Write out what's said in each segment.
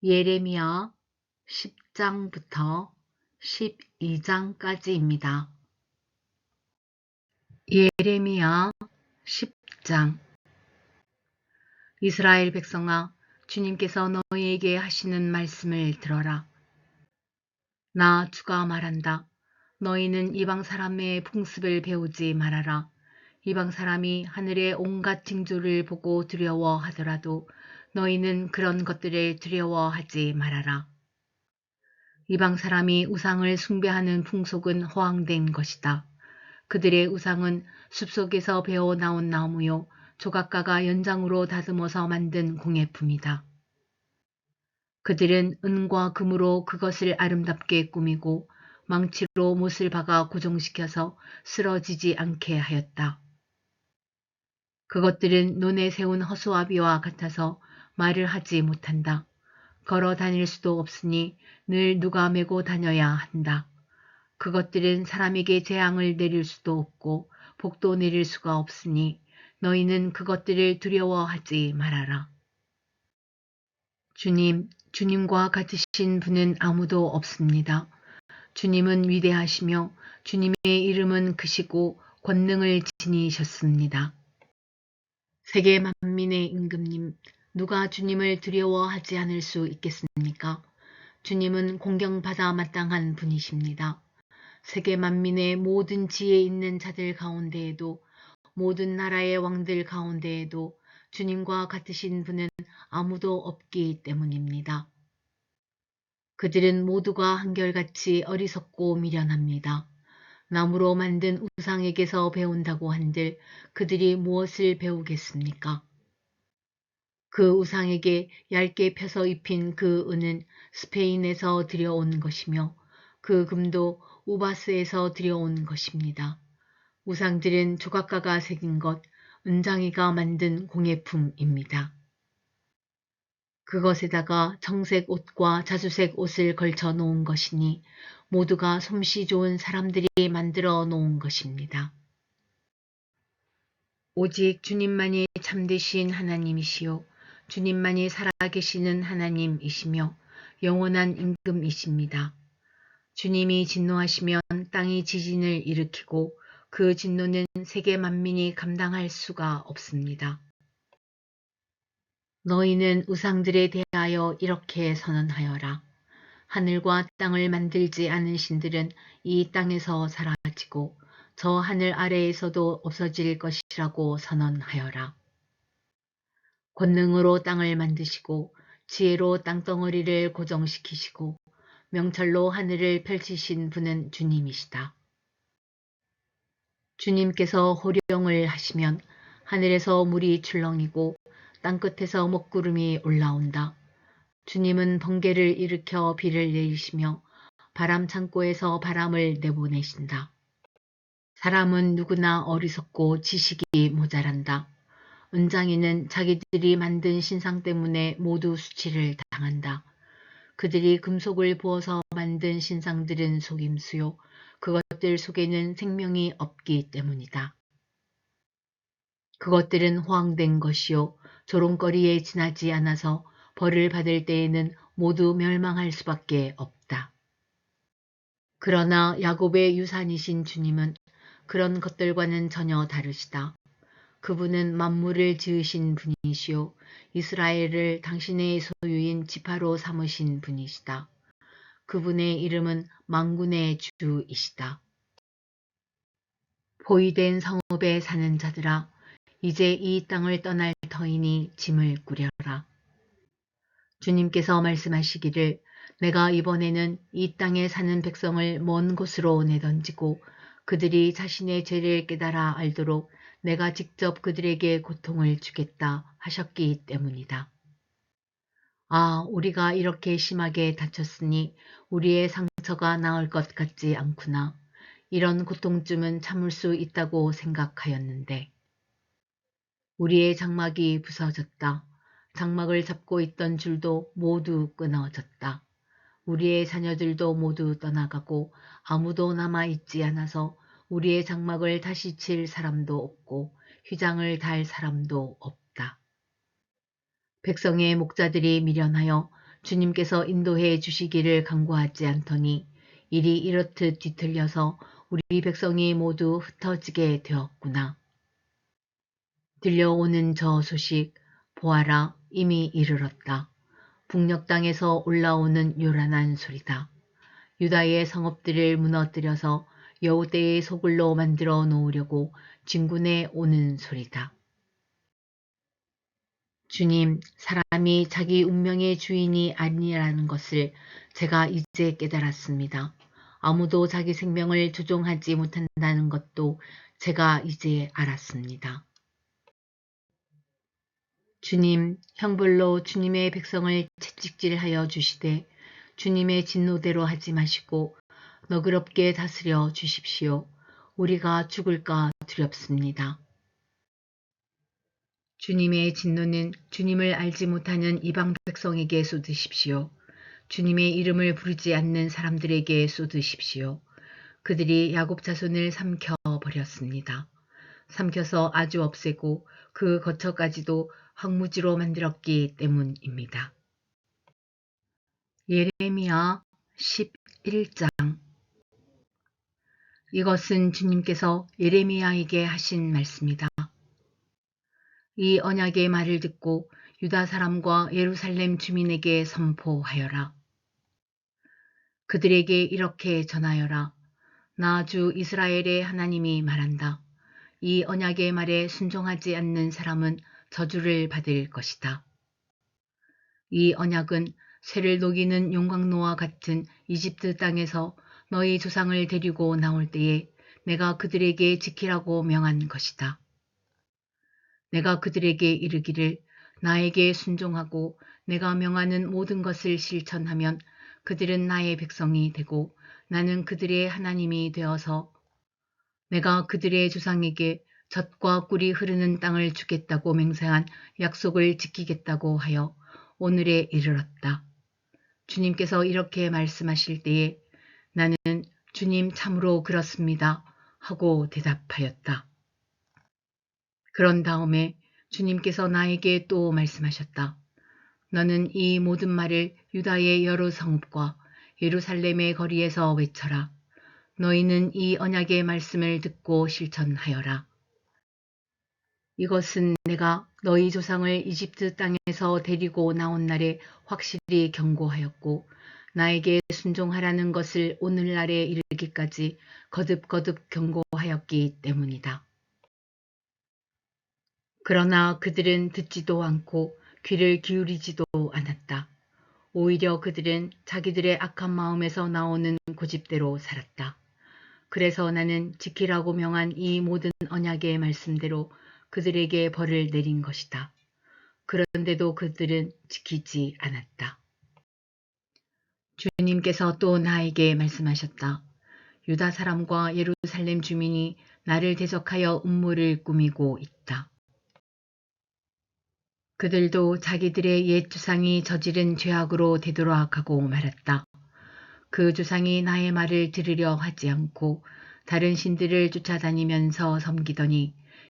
예레미야 10장부터 12장까지입니다. 예레미야 10장 이스라엘 백성아 주님께서 너희에게 하시는 말씀을 들어라. 나 주가 말한다. 너희는 이방 사람의 풍습을 배우지 말아라. 이방 사람이 하늘의 온갖 징조를 보고 두려워하더라도 너희는 그런 것들을 두려워하지 말아라. 이방 사람이 우상을 숭배하는 풍속은 허황된 것이다. 그들의 우상은 숲속에서 베어 나온 나무요 조각가가 연장으로 다듬어서 만든 공예품이다. 그들은 은과 금으로 그것을 아름답게 꾸미고 망치로 못을 박아 고정시켜서 쓰러지지 않게 하였다. 그것들은 논에 세운 허수아비와 같아서 말을 하지 못한다. 걸어 다닐 수도 없으니 늘 누가 메고 다녀야 한다. 그것들은 사람에게 재앙을 내릴 수도 없고 복도 내릴 수가 없으니 너희는 그것들을 두려워하지 말아라. 주님, 주님과 같으신 분은 아무도 없습니다. 주님은 위대하시며 주님의 이름은 크시고 권능을 지니셨습니다. 세계 만민의 임금님, 누가 주님을 두려워하지 않을 수 있겠습니까? 주님은 공경받아 마땅한 분이십니다. 세계 만민의 모든 지혜 있는 자들 가운데에도 모든 나라의 왕들 가운데에도 주님과 같으신 분은 아무도 없기 때문입니다. 그들은 모두가 한결같이 어리석고 미련합니다. 나무로 만든 우상에게서 배운다고 한들 그들이 무엇을 배우겠습니까? 그 우상에게 얇게 펴서 입힌 그 은은 스페인에서 들여온 것이며 그 금도 우바스에서 들여온 것입니다. 우상들은 조각가가 새긴 것, 은장이가 만든 공예품입니다. 그것에다가 청색 옷과 자주색 옷을 걸쳐 놓은 것이니 모두가 솜씨 좋은 사람들이 만들어 놓은 것입니다. 오직 주님만이 참되신 하나님이시요 주님만이 살아계시는 하나님이시며 영원한 임금이십니다. 주님이 진노하시면 땅이 지진을 일으키고 그 진노는 세계 만민이 감당할 수가 없습니다. 너희는 우상들에 대하여 이렇게 선언하여라. 하늘과 땅을 만들지 않은 신들은 이 땅에서 사라지고 저 하늘 아래에서도 없어질 것이라고 선언하여라. 권능으로 땅을 만드시고 지혜로 땅덩어리를 고정시키시고 명철로 하늘을 펼치신 분은 주님이시다. 주님께서 호령을 하시면 하늘에서 물이 출렁이고 땅끝에서 먹구름이 올라온다. 주님은 번개를 일으켜 비를 내리시며 바람 창고에서 바람을 내보내신다. 사람은 누구나 어리석고 지식이 모자란다. 은장이는 자기들이 만든 신상 때문에 모두 수치를 당한다. 그들이 금속을 부어서 만든 신상들은 속임수요. 그것들 속에는 생명이 없기 때문이다. 그것들은 호황된 것이요. 조롱거리에 지나지 않아서 벌을 받을 때에는 모두 멸망할 수밖에 없다. 그러나 야곱의 유산이신 주님은 그런 것들과는 전혀 다르시다. 그분은 만물을 지으신 분이시요 이스라엘을 당신의 소유인 지파로 삼으신 분이시다. 그분의 이름은 망군의 주이시다. 포위된 성읍에 사는 자들아 이제 이 땅을 떠날 터이니 짐을 꾸려라. 주님께서 말씀하시기를 내가 이번에는 이 땅에 사는 백성을 먼 곳으로 내던지고 그들이 자신의 죄를 깨달아 알도록 내가 직접 그들에게 고통을 주겠다 하셨기 때문이다. 아, 우리가 이렇게 심하게 다쳤으니 우리의 상처가 나을 것 같지 않구나. 이런 고통쯤은 참을 수 있다고 생각하였는데 우리의 장막이 부서졌다. 장막을 잡고 있던 줄도 모두 끊어졌다. 우리의 자녀들도 모두 떠나가고 아무도 남아있지 않아서 우리의 장막을 다시 칠 사람도 없고 휘장을 달 사람도 없다. 백성의 목자들이 미련하여 주님께서 인도해 주시기를 간구하지 않더니 일이 이렇듯 뒤틀려서 우리 백성이 모두 흩어지게 되었구나. 들려오는 저 소식 보아라 이미 이르렀다. 북녘 땅에서 올라오는 요란한 소리다. 유다의 성읍들을 무너뜨려서 여우대의 소굴로 만들어 놓으려고 진군에 오는 소리다. 주님, 사람이 자기 운명의 주인이 아니라는 것을 제가 이제 깨달았습니다. 아무도 자기 생명을 조종하지 못한다는 것도 제가 이제 알았습니다. 주님, 형벌로 주님의 백성을 채찍질하여 주시되 주님의 진노대로 하지 마시고 너그럽게 다스려 주십시오. 우리가 죽을까 두렵습니다. 주님의 진노는 주님을 알지 못하는 이방 백성에게 쏟으십시오. 주님의 이름을 부르지 않는 사람들에게 쏟으십시오. 그들이 야곱 자손을 삼켜 버렸습니다. 삼켜서 아주 없애고 그 거처까지도 황무지로 만들었기 때문입니다. 예레미야 11장 이것은 주님께서 예레미야에게 하신 말씀이다. 이 언약의 말을 듣고 유다 사람과 예루살렘 주민에게 선포하여라. 그들에게 이렇게 전하여라. 나 주 이스라엘의 하나님이 말한다. 이 언약의 말에 순종하지 않는 사람은 저주를 받을 것이다. 이 언약은 쇠를 녹이는 용광로와 같은 이집트 땅에서 너희 조상을 데리고 나올 때에 내가 그들에게 지키라고 명한 것이다. 내가 그들에게 이르기를 나에게 순종하고 내가 명하는 모든 것을 실천하면 그들은 나의 백성이 되고 나는 그들의 하나님이 되어서 내가 그들의 조상에게 젖과 꿀이 흐르는 땅을 주겠다고 맹세한 약속을 지키겠다고 하여 오늘에 이르렀다. 주님께서 이렇게 말씀하실 때에 나는 주님 참으로 그렇습니다 하고 대답하였다. 그런 다음에 주님께서 나에게 또 말씀하셨다. 너는 이 모든 말을 유다의 여러 성읍과 예루살렘의 거리에서 외쳐라. 너희는 이 언약의 말씀을 듣고 실천하여라. 이것은 내가 너희 조상을 이집트 땅에서 데리고 나온 날에 확실히 경고하였고 나에게 순종하라는 것을 오늘날에 이르기까지 거듭거듭 경고하였기 때문이다. 그러나 그들은 듣지도 않고 귀를 기울이지도 않았다. 오히려 그들은 자기들의 악한 마음에서 나오는 고집대로 살았다. 그래서 나는 지키라고 명한 이 모든 언약의 말씀대로 그들에게 벌을 내린 것이다. 그런데도 그들은 지키지 않았다. 주님께서 또 나에게 말씀하셨다. 유다 사람과 예루살렘 주민이 나를 대적하여 음모를 꾸미고 있다. 그들도 자기들의 옛 주상이 저지른 죄악으로 되돌아가고 말았다. 그 주상이 나의 말을 들으려 하지 않고 다른 신들을 쫓아다니면서 섬기더니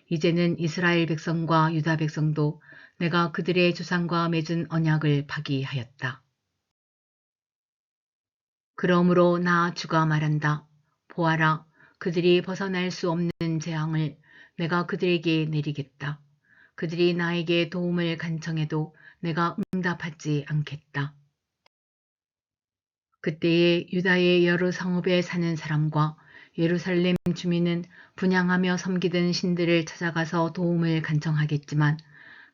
이제는 이스라엘 백성과 유다 백성도 내가 그들의 조상과 맺은 언약을 파기하였다. 그러므로 나 주가 말한다. 보아라, 그들이 벗어날 수 없는 재앙을 내가 그들에게 내리겠다. 그들이 나에게 도움을 간청해도 내가 응답하지 않겠다. 그때에 유다의 여러 성읍에 사는 사람과 예루살렘 주민은 분양하며 섬기던 신들을 찾아가서 도움을 간청하겠지만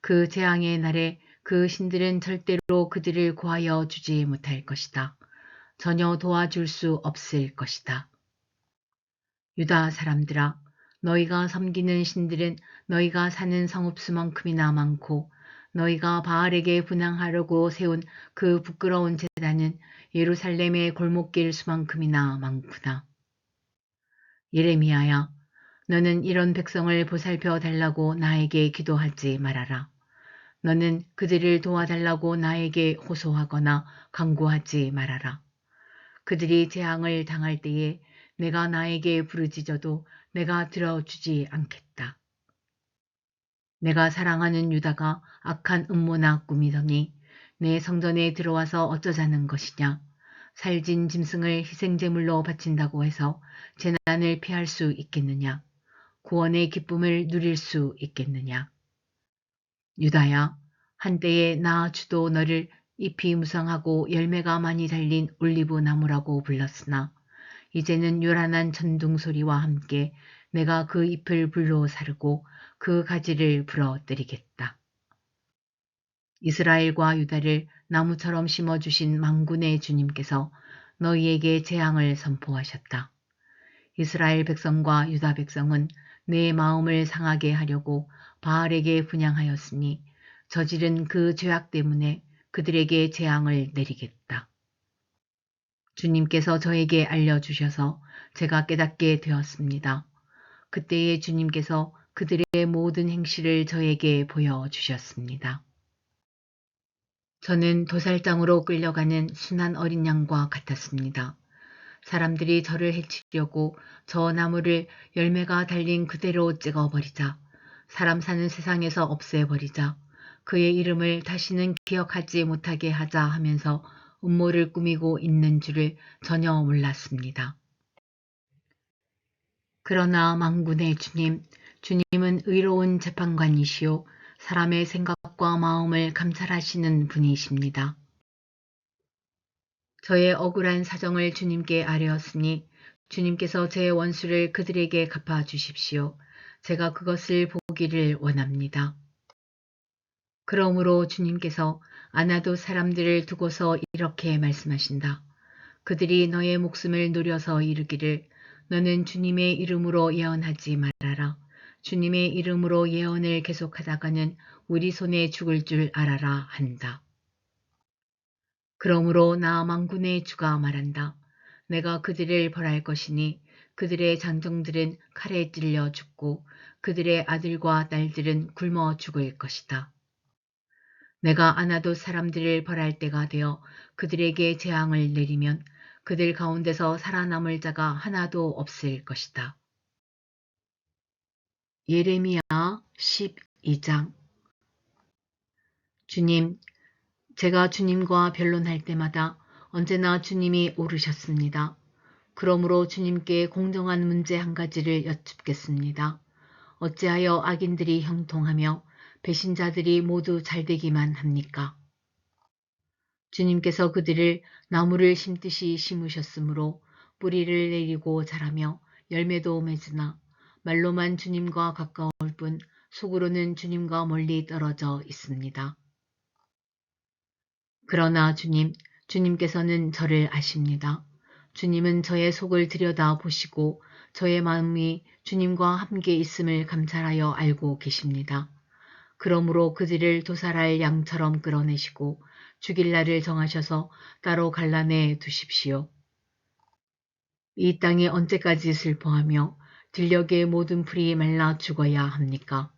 그 재앙의 날에 그 신들은 절대로 그들을 구하여 주지 못할 것이다. 전혀 도와줄 수 없을 것이다. 유다 사람들아, 너희가 섬기는 신들은 너희가 사는 성읍수만큼이나 많고 너희가 바알에게 분양하려고 세운 그 부끄러운 재단은 예루살렘의 골목길 수만큼이나 많구나. 예레미야야, 너는 이런 백성을 보살펴 달라고 나에게 기도하지 말아라. 너는 그들을 도와달라고 나에게 호소하거나 강구하지 말아라. 그들이 재앙을 당할 때에 내가 나에게 부르짖어도 내가 들어주지 않겠다. 내가 사랑하는 유다가 악한 음모나 꾸미더니 내 성전에 들어와서 어쩌자는 것이냐. 살진 짐승을 희생제물로 바친다고 해서 재난을 피할 수 있겠느냐. 구원의 기쁨을 누릴 수 있겠느냐. 유다야, 한때에 나 주도 너를 잎이 무성하고 열매가 많이 달린 올리브 나무라고 불렀으나 이제는 요란한 전둥 소리와 함께 내가 그 잎을 불로 사르고 그 가지를 부러뜨리겠다. 이스라엘과 유다를 나무처럼 심어주신 망군의 주님께서 너희에게 재앙을 선포하셨다. 이스라엘 백성과 유다 백성은 내 마음을 상하게 하려고 바알에게 분양하였으니 저지른 그 죄악 때문에 그들에게 재앙을 내리겠다. 주님께서 저에게 알려주셔서 제가 깨닫게 되었습니다. 그때에 주님께서 그들의 모든 행실을 저에게 보여주셨습니다. 저는 도살장으로 끌려가는 순한 어린 양과 같았습니다. 사람들이 저를 해치려고 저 나무를 열매가 달린 그대로 찍어버리자 사람 사는 세상에서 없애버리자 그의 이름을 다시는 기억하지 못하게 하자 하면서 음모를 꾸미고 있는 줄을 전혀 몰랐습니다. 그러나 망군의 주님, 주님은 의로운 재판관이시오 사람의 생각과 마음을 감찰하시는 분이십니다. 저의 억울한 사정을 주님께 아뢰었으니 주님께서 제 원수를 그들에게 갚아주십시오. 제가 그것을 보기를 원합니다. 그러므로 주님께서 아나도 사람들을 두고서 이렇게 말씀하신다. 그들이 너의 목숨을 노려서 이르기를 너는 주님의 이름으로 예언하지 말아라. 주님의 이름으로 예언을 계속하다가는 우리 손에 죽을 줄 알아라 한다. 그러므로 나 망군의 주가 말한다. 내가 그들을 벌할 것이니 그들의 장정들은 칼에 찔려 죽고 그들의 아들과 딸들은 굶어 죽을 것이다. 내가 아나도 사람들을 벌할 때가 되어 그들에게 재앙을 내리면 그들 가운데서 살아남을 자가 하나도 없을 것이다. 예레미야 12장 주님, 제가 주님과 변론할 때마다 언제나 주님이 오르셨습니다. 그러므로 주님께 공정한 문제 한 가지를 여쭙겠습니다. 어찌하여 악인들이 형통하며 배신자들이 모두 잘되기만 합니까? 주님께서 그들을 나무를 심듯이 심으셨으므로 뿌리를 내리고 자라며 열매도 맺으나 말로만 주님과 가까울 뿐 속으로는 주님과 멀리 떨어져 있습니다. 그러나 주님, 주님께서는 저를 아십니다. 주님은 저의 속을 들여다 보시고 저의 마음이 주님과 함께 있음을 감찰하여 알고 계십니다. 그러므로 그들을 도살할 양처럼 끌어내시고 죽일 날을 정하셔서 따로 갈라내 두십시오. 이 땅이 언제까지 슬퍼하며 들녘의 모든 풀이 말라 죽어야 합니까?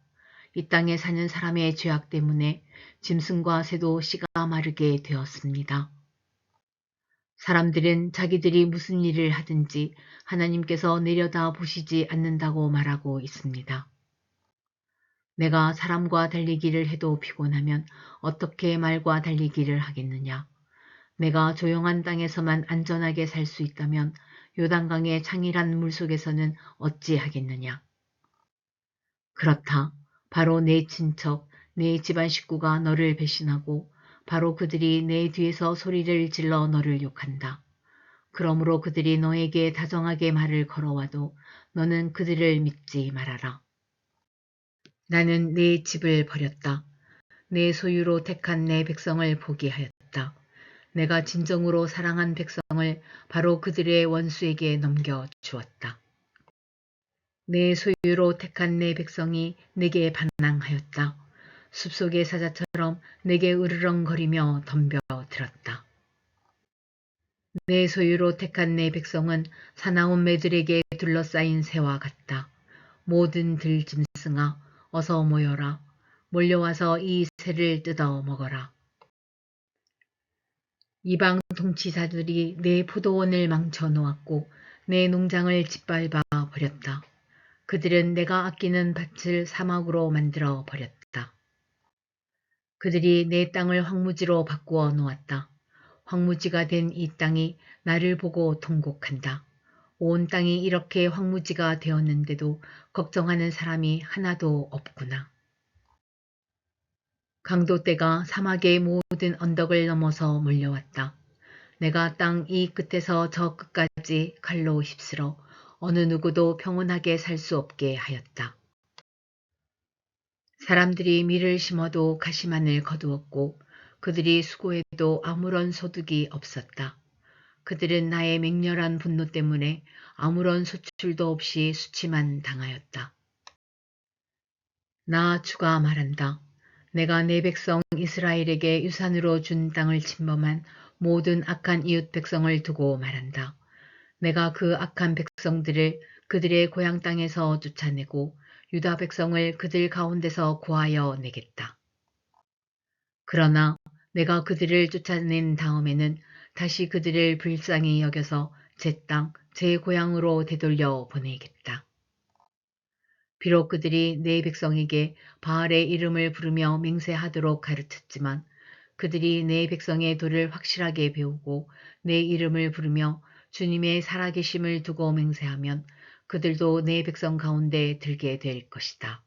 이 땅에 사는 사람의 죄악 때문에 짐승과 새도 씨가 마르게 되었습니다. 사람들은 자기들이 무슨 일을 하든지 하나님께서 내려다 보시지 않는다고 말하고 있습니다. 내가 사람과 달리기를 해도 피곤하면 어떻게 말과 달리기를 하겠느냐. 내가 조용한 땅에서만 안전하게 살 수 있다면 요단강의 창일한 물속에서는 어찌 하겠느냐. 그렇다. 바로 내 친척, 내 집안 식구가 너를 배신하고 바로 그들이 내 뒤에서 소리를 질러 너를 욕한다. 그러므로 그들이 너에게 다정하게 말을 걸어와도 너는 그들을 믿지 말아라. 나는 내 집을 버렸다. 내 소유로 택한 내 백성을 포기하였다. 내가 진정으로 사랑한 백성을 바로 그들의 원수에게 넘겨 주었다. 내 소유로 택한 내 백성이 내게 반항하였다. 숲속의 사자처럼 내게 으르렁거리며 덤벼들었다. 내 소유로 택한 내 백성은 사나운 매들에게 둘러싸인 새와 같다. 모든 들짐승아 어서 모여라. 몰려와서 이 새를 뜯어 먹어라. 이방 통치사들이 내 포도원을 망쳐 놓았고 내 농장을 짓밟아 버렸다. 그들은 내가 아끼는 밭을 사막으로 만들어 버렸다. 그들이 내 땅을 황무지로 바꾸어 놓았다. 황무지가 된 이 땅이 나를 보고 통곡한다. 온 땅이 이렇게 황무지가 되었는데도 걱정하는 사람이 하나도 없구나. 강도떼가 사막의 모든 언덕을 넘어서 몰려왔다. 내가 땅 이 끝에서 저 끝까지 칼로 휩쓸어 어느 누구도 평온하게 살 수 없게 하였다. 사람들이 밀을 심어도 가시만을 거두었고 그들이 수고해도 아무런 소득이 없었다. 그들은 나의 맹렬한 분노 때문에 아무런 소출도 없이 수치만 당하였다. 나 주가 말한다. 내가 내 백성 이스라엘에게 유산으로 준 땅을 침범한 모든 악한 이웃 백성을 두고 말한다. 내가 그 악한 백성들을 그들의 고향 땅에서 쫓아내고 유다 백성을 그들 가운데서 구하여 내겠다. 그러나 내가 그들을 쫓아낸 다음에는 다시 그들을 불쌍히 여겨서 제 땅, 제 고향으로 되돌려 보내겠다. 비록 그들이 내 백성에게 바알의 이름을 부르며 맹세하도록 가르쳤지만 그들이 내 백성의 도를 확실하게 배우고 내 이름을 부르며 주님의 살아계심을 두고 맹세하면 그들도 내 백성 가운데 들게 될 것이다.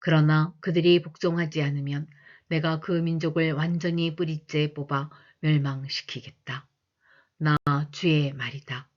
그러나 그들이 복종하지 않으면 내가 그 민족을 완전히 뿌리째 뽑아 멸망시키겠다. 나 주의 말이다.